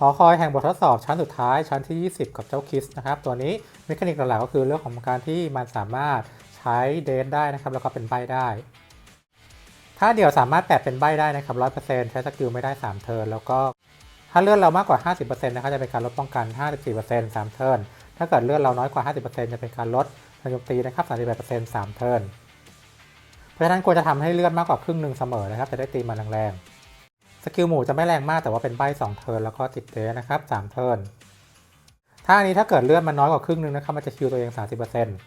หอคอยแห่งบททดสอบชั้นสุดท้ายชั้นที่ 20 กับเจ้าคิสนะครับ ตัวนี้เมคานิกหลักๆก็คือเรื่องของการที่มันสามารถใช้เดทได้นะครับ แล้วก็เป็นใบได้ ถ้าเดี่ยวสามารถแปะเป็นใบได้นะครับ100%ใช้สกิลไม่ได้ 3 เทิร์นแล้วก็ถ้าเลื่อนเรามากกว่า 50%นะครับจะเป็นการลดป้องกัน 54% 3 เทิร์นถ้าเกิดเลื่อนเราน้อยกว่า 50%จะเป็นการลดการโจมตีนะครับ38% 3 เทิร์นเพราะฉะนั้นควรจะทำให้เลื่อนมากกว่าครึ่งหนึ่งเสมอนะครับจะได้ตีมันแรงๆ สกิลหมู่จะไม่แรงมากแต่ว่าเป็นใบ2เทิร์นแล้วก็ติดเดนะครับ3เทิร์นถ้าอันนี้ถ้าเกิดเลื่อนมันน้อยกว่าครึ่งนึงนะครับมันจะคิวตัวเอง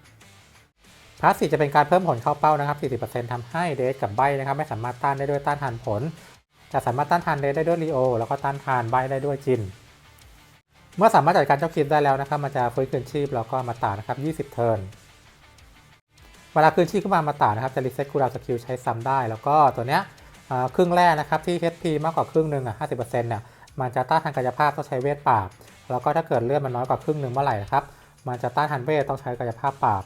30%พาสซีฟจะเป็นการเพิ่มผลเข้าเป้านะครับ 40%ทำให้เดสกับใบนะครับไม่สามารถต้านได้ด้วยต้านทานผล จะสามารถต้านทานเดสได้ด้วยลีโอแล้วก็ต้านทานใบได้ด้วยจิน เมื่อสามารถจัดการเจ้าคิดได้แล้วนะครับมันจะฟื้นคืนชีพแล้วก็มาตานะครับ 20 เทิร์นเวลาคืนชีพขึ้นมามาตานะครับจะรีเซ็ตคูลดาวสกิลใช้ซ้ำได้ แล้วก็ตัวเนี้ย ครึ่งแรกนะครับที่ HP มากกว่าครึ่งหนึ่งอะ50%เนี่ยมันจะต้านทานกายภาพต้องใช้เวทปราบ แล้วก็ถ้าเกิดเลือดมันน้อยกว่าครึ่งหนึ่งเมื่อไหร่นะครับ มันจะต้านทานเวทต้องใช้กายภาพปราบ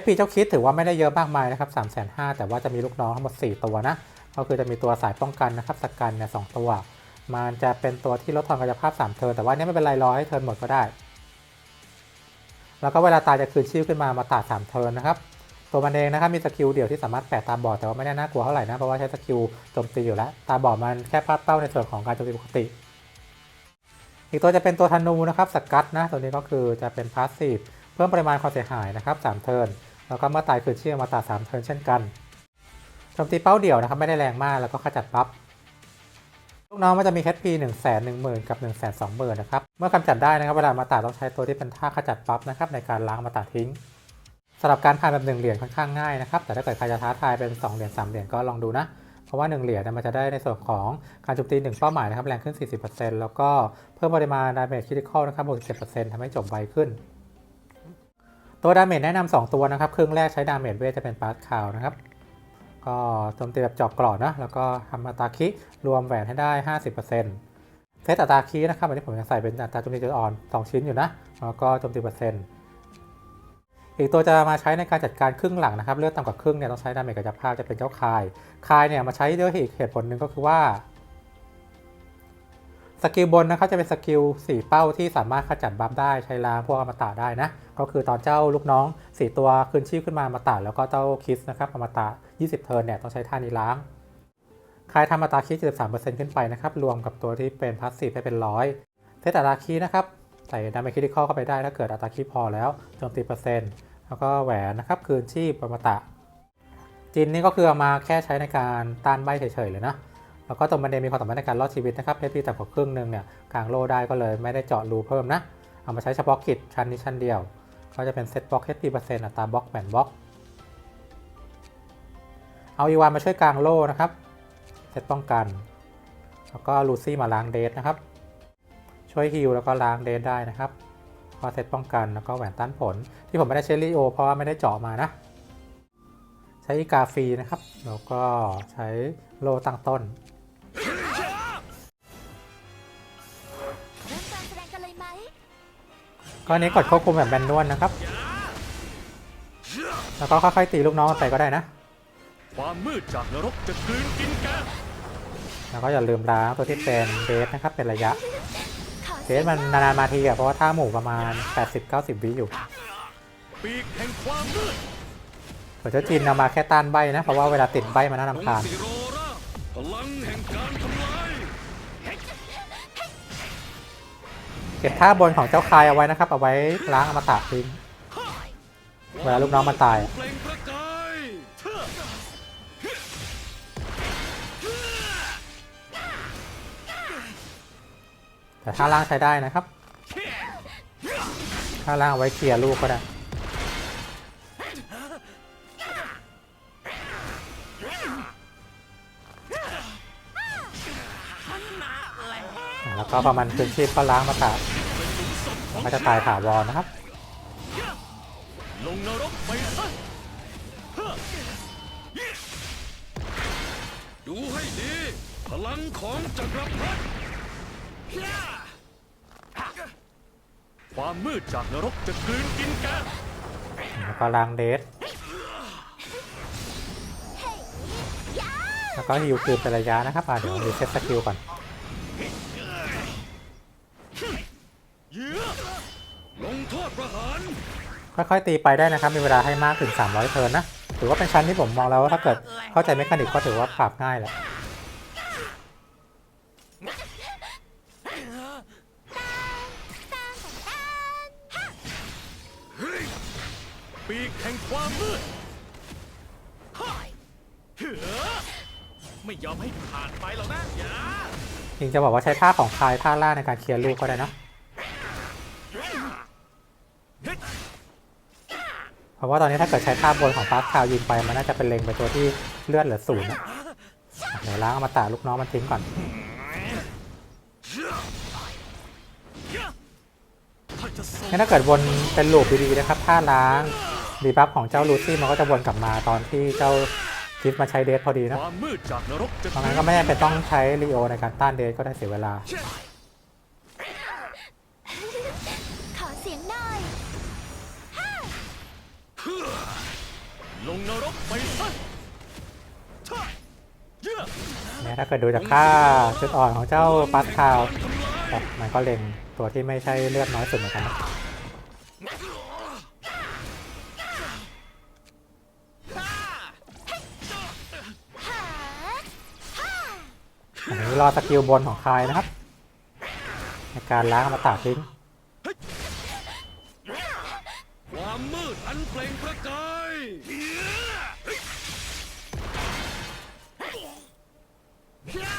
HP เจ้าคิดถือว่าไม่ได้เยอะมากมายนะครับ3 5 0 0 0แต่ว่าจะมีลูกน้องทั้งหมด 4 ตัวนะ ก็คือจะมีตัวสายป้องกันนะครับสกันเนี่ยสตัว มันจะเป็นตัวที่ลดทอนกายภาพ 3 เทิร์นแต่ว่านี้ไม่เป็นไรรอให้เทิร์นหมดก็ได้ แล้วก็เวลาตายจะคืนชีพขึ้นมามาตัด3เทิร์นนะครับ ตัวมันเองนะครับมีสกิลเดี่ยวที่สามารถแปะตาบอดแต่ว่าไม่ได้น่ากลัวเท่าไหร่นะเพราะว่าใช้สกิลโจมตีอยู่แล้ว ตาบอดมันแค่พลาดเป้าในส่วนของการโจมตีปกติ อีกตัวจะเป็นตัวธนูนะครับสกัดนะตัวนี้ก็คือจะเป็นพาสซีฟเพิ่มปริมาณความเสียหายนะครับ3เทิร์นแล้วก็เมื่อตายคืนชีพมาตัด3เทิร์นเช่นกันโจมตีเป้าเดี่ยวนะครับไม่ได้แรงมากแล้วก็ขจัดบัฟลูกน้องมันจะมี HP 1 1 0 0 0 0 กับ 1 2 0 0 0 0นะครับ เมื่อกำจัดได้นะครับ เวลามาตัดต้องใช้ตัวที่เป็นท่าขจัดบัฟนะครับ ในการล้างมาตัดทิ้ง สำหรับการผ่านแบบ1เหรียญค่อนข้างง่ายนะครับ แต่ถ้าเกิดใครจะท้าทายเป็น 2 เหรียญ3เหรียญก็ลองดูนะ เพราะว่า 1 เหรียญเนี่ยมันจะได้ในส่วนของการโจมตี 1 เป้าหมายนะครับแรงขึ้น 40%แล้วก็เพิ่มปริมาณดาเมจคริติคอลนะครับ67%ทำให้จบไวขึ้น ตัวดาเมจแนะนำ2ตัวนะครับ ครึ่งแรกใช้ดาเมจเวทจะเป็นปาร์ตคาวนะครับ ก็โจมตีแบบเจอกกรอดนะ แล้วก็ทำอัตราคิรวมแหวนให้ได้ 50%เซตอัตราคีนะครับอันนี้ผมยังใส่เป็นอัตราโจมตีจุดอ่อน 2 ชิ้นอยู่นะ แล้วก็โจมตีเปอร์เซ็นต์ อีกตัวจะมาใช้ในการจัดการครึ่งหลังนะครับ เลือดต่ำกว่าครึ่งเนี่ยต้องใช้ดาเมจกายภาพจะเป็นเจ้าคาย คายเนี่ยมาใช้ด้วยอีกเหตุผลหนึ่งก็คือว่าสกิลบนนะครับจะเป็นสกิล4เป้าที่สามารถขจัดบัฟได้ใช้ล้างพวกอมตะได้นะ ก็คือตอนเจ้าลูกน้อง 4 ตัวคืนชีพขึ้นมาอมตะแล้วก็เจ้าคิสนะครับอมตะ 20 เทิร์นเนี่ยต้องใช้ท่านี้ล้างคายทำอมตะคิส73%ขึ้นไปนะครับรวมกับตัวที่เป็นพาสซีฟให้เป็นร้อยเซตอัตราคีนะครับ ใส่ดาเมจคริติคอลเข้าไปได้ถ้าเกิดอัตราคีพอแล้วโจมตีเปอร์เซ็นต์แล้วก็แหวนนะครับคืนชีพอมตะ จินนี่ก็คือเอามาแค่ใช้ในการต้านใบเฉยๆเลยนะแล้วก็ตัวมันเดมีความสามารถในการรอดชีวิตนะครับเพชรพีแต่กว่าครึ่งหนึ่งเนี่ยกลางโลได้ก็เลยไม่ได้เจาะรูเพิ่มนะ เอามาใช้เฉพาะกิจชั้นนี้ชั้นเดียว ก็จะเป็นเซตบล็อกเฮดพีเปอร์เซ็นต์อัตราบล็อกแหวนบล็อกเอาอีวานมาช่วยกลางโลนะครับเซตป้องกัน แล้วก็ลูซี่มาล้างเดทนะครับ ช่วยฮิลแล้วก็ล้างเดทได้นะครับพอเซตป้องกันแล้วก็แหวนต้านผล ที่ผมไม่ได้เชลลี่โอ เพราะว่าไม่ได้เจาะมานะ ใช้อีกาฟรีนะครับ แล้วก็ใช้โลตั้งต้นเริ่มการแสดงกันเลยไหมก็อันนี้กดควบคุมแบบแมนนวลนะครับ แล้วก็ค่อยๆตีลูกน้องไปก็ได้นะ ความมืดจากนรกจะกลืนกินแกแล้วก็อย่าลืมล้างตัวที่เป็นเบสนะครับเป็นระยะขอ เบสมันนานๆมาทีอะเพราะว่าท่าหมู่ประมาณ 80-90 วิอยู่ปีกแห่งความมืดส่วนเจ้าจีนเอามาแค่ต้านใบนะ เพราะว่าเวลาติดใบมันน่ารำคาญเก็บท่าบนของเจ้าคายเอาไว้นะครับ เอาไว้ล้างอมตะทิ้งเวลาลูกน้องมันตาย แต่ท่าล่างใช้ได้นะครับท่าล่างเอาไว้เคลียร์ลูกก็ได้แล้วก็ประมาณคืนชีพก็ล้างมาตะแล้วก็จะตายถาวรนะครับลงนรกไปซะดูให้ดี พลังของจักรพรรดิ ความมืดจากนรกจะกลืนกินแกแล้วก็ลางเดชแล้วก็ฮิวคืนเป็นระยะนะครับอะเดี๋ยวรีเซ็ตสกิลก่อนค่อยๆตีไปได้นะครับ มีเวลาให้มากถึง 300 เทิร์นนะ ถือว่าเป็นชั้นที่ผมมองแล้วว่าถ้าเกิดเข้าใจเมคานิตก็ถือว่าปรับง่ายแหละ ปีกแห่งความมืดฮ่ายเหือไม่ยอมให้ผ่านไปหรอกนะอย่าจริงจะบอกว่าใช้ท่าของคายท่าล่าในการเคลียร์ลูกก็ได้เนอะเพราะว่าตอนนี้ถ้าเกิดใช้ท่าบนของปาร์คาวยิงไปมันน่าจะเป็นเล็งไปตัวที่เลือดเหลือศูนย์นะอะเดี๋ยวล้างเอามาตาลูกน้องมันทิ้งก่อนถ้าจะส่งงั้นถ้าเกิดวนเป็นลูปดีๆนะครับท่าล้าง ดีบัฟของเจ้าลูซี่มันก็จะวนกลับมาตอนที่เจ้าคิดมาใช้เดทพอดีนะความมืดจากนรกจะเพราะงั้นก็ไม่จำเป็นต้องใช้รีโอในการต้านเดทก็ได้เสียเวลา ขอเสียงหน่อยลงนรกไปซะท่าเยื่อเนี่ยถ้าเกิดดูจากค่าจุดอ่อนของเจ้าปัสคาวแบบมันก็เล็งตัวที่ไม่ใช่เลือดน้อยสุดเหมือนกันนะ รอสกิลบนของคายนะครับ ในการล้างมาตาทิ้งความมืดอันเปล่งประกายย่า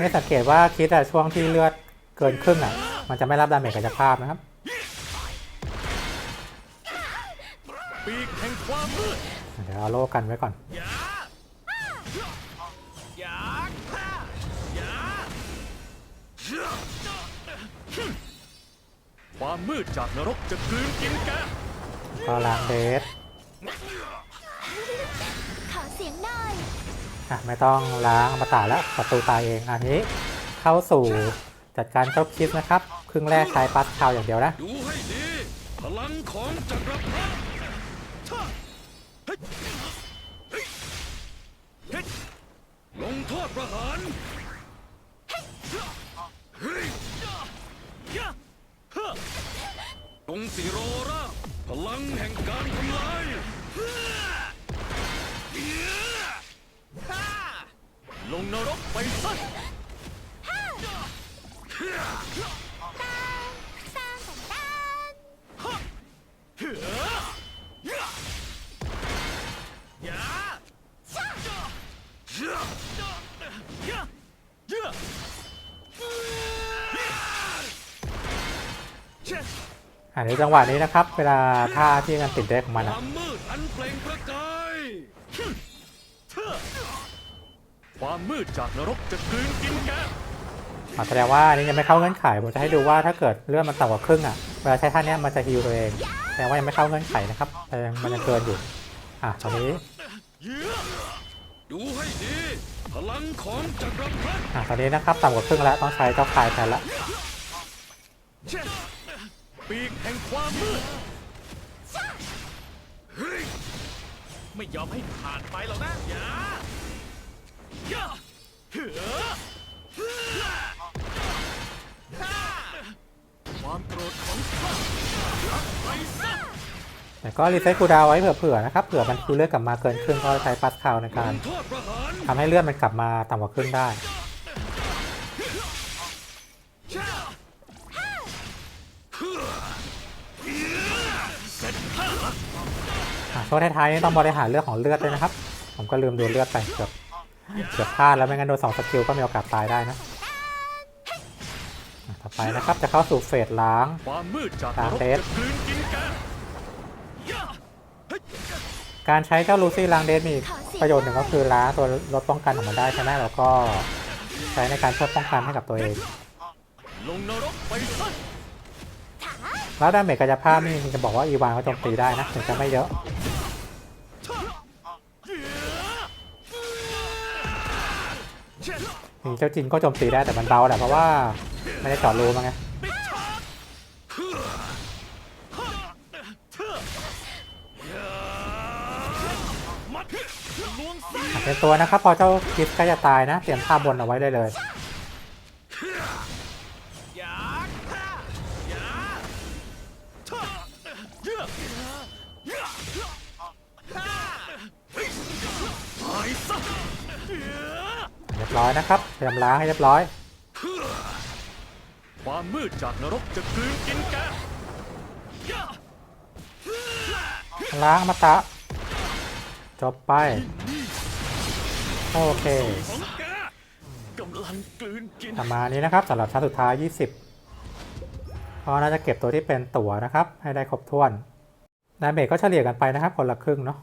นี่สังเกตว่าคิดอะช่วงที่เลือดเกินครึ่งอะ มันจะไม่รับดาเมจกายภาพนะครับ ปีกแห่งความมืด เดี๋ยวเอาโล่กันไว้ก่อนอย่าอย่าฆ่าอย่าความมืดจากนรกจะกลืนกินแกก็ล้างเดทขอเสียงหน่อยอะไม่ต้องล้างอมตะแล้วศัตรูตายเองอันนี้เข้าสู่จัดการเจ้าคิดนะครับ ครึ่งแรกใช้ปัสคาวอย่างเดียวนะดูให้ดีพลังของจักรพรรดิ ลงโทษประหาร อันนี้จังหวะนี้นะครับ เวลาท่าที่มันติดเดทของมันคอะวามมืดอันเปล่งประกายฮึ่มเท่อความมืดจากนรกจะกลืนกินแกอะแสดงว่าอันนี้ยังไม่เข้าเงื่อนไขผมจะให้ดูว่าถ้าเกิดเลือดมันต่ำกว่าครึ่งอะเวลาใช้ท่าเนี้ยมันจะฮิวตัวเองแสดงว่ายังไม่เข้าเงื่อนไขนะครับแต่ยังมันยังเกินอยู่อะตอนนี้เยื้อดูให้ดีพลังของจักรพรรดิอะตอนนี้นะครับต่ำกว่าครึ่งแล้วต้องใช้เจ้าคายแทนละเช่ ปีกแห่งความมืดเฮ้ยไม่ยอมให้ผ่านไปหรอกนะอย่าย่าเหือฮ่าความโกรธของข้ารับไปซะแต่ก็รีเซ็ตคูลดาวน์ไว้เผื่อๆนะครับเผื่อมันคิวเลือดกลับมาเกินครึ่งก็ใช้ปัสคาวในการลงโทษประหารทำให้เลือดมันกลับมาต่ำกว่าครึ่งได้ ช่วงท้ายๆนี่ต้องบริหารเรื่องของเลือดด้วยนะครับ ผมก็ลืมดูเลือดไปเกือบเกือบพลาดแล้วไม่งั้นโดนสองสกิลก็มีโอกาสตายได้นะต่อไปนะครับจะเข้าสู่เฟสล้างความมืดนตามรกเทสการใช้เจ้าลูซี่ล้างเดสมีประโยชน์หนึ่งก็คือล้างตัวลดป้องกันของมันได้ใช่ไหมแล้วก็ใช้ในการเพิ่มป้องกันให้กับตัวเอง แล้วดาเมจกายภาพนี่จะบอกว่าอีวานเขาโจมตีได้นะถึงจะไม่เยอะเช่เจ้าจินก็โจมตีได้แต่มันเบาแหละเพราะว่าไม่ได้จอดรูมาไงเฮ้อฮ่าเท่ออย่ามัดลวงเป็นตัวนะครับพอเจ้าคิดใกล้จะตายนะเตรียมท่าบนเอาไว้ได้เลย บร้อยนะครับเตรียมล้างให้เรียบร้อย ความมืดจากนรกจะกลืนกินแกล้างอมาตะ จบไป โอเคของแกกำลังกลืนกินประมาณนี้นะครับสำหรับชั้นสุดท้าย 20ก็น่าจะเก็บตัวที่เป็นตั๋วนะครับ ให้ได้ครบถ้วนดาเมจก็เฉลี่ยกันไปนะครับคนละครึ่งเนาะ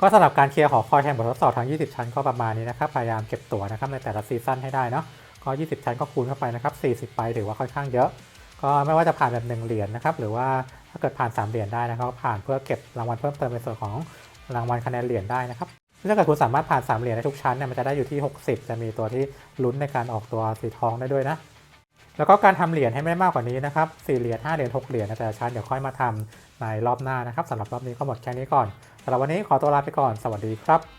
ก็สำหรับการเคลียร์หอคอยแทนบททดสอบทั้ง 20 ชั้นก็ประมาณนี้นะครับพยายามเก็บตั๋วนะครับในแต่ละซีซั่นให้ได้เนาะก็ 20 ชั้นก็คูณเข้าไปนะครับ 40 ไปถือว่าค่อนข้างเยอะ ก็ไม่ว่าจะผ่านแบบ 1 เหรียญนะครับหรือว่าถ้าเกิดผ่าน 3 เหรียญได้นะครับผ่านเพื่อเก็บรางวัลเพิ่มเติมในส่วนของรางวัลคะแนนเหรียญได้นะครับถ้าเกิดคุณสามารถผ่าน 3 เหรียญในทุกชั้นเนี่ยมันจะได้อยู่ที่ 60 จะมีตัวที่ลุ้นในการออกตัวสีทองได้ด้วยนะแล้วก็การทำเหรียญให้ไม่มากกว่านี้นะครับ4เหรียญ5เหรียญ6เหรียญแต่ละชั้นเดี๋ยวค่อยมาทำในรอบหน้านะครับสำหรับรอบนี้ก็หมดแค่นี้ก่อนำหรับวันนี้ขอตัวลาไปก่อน สวัสดีครับ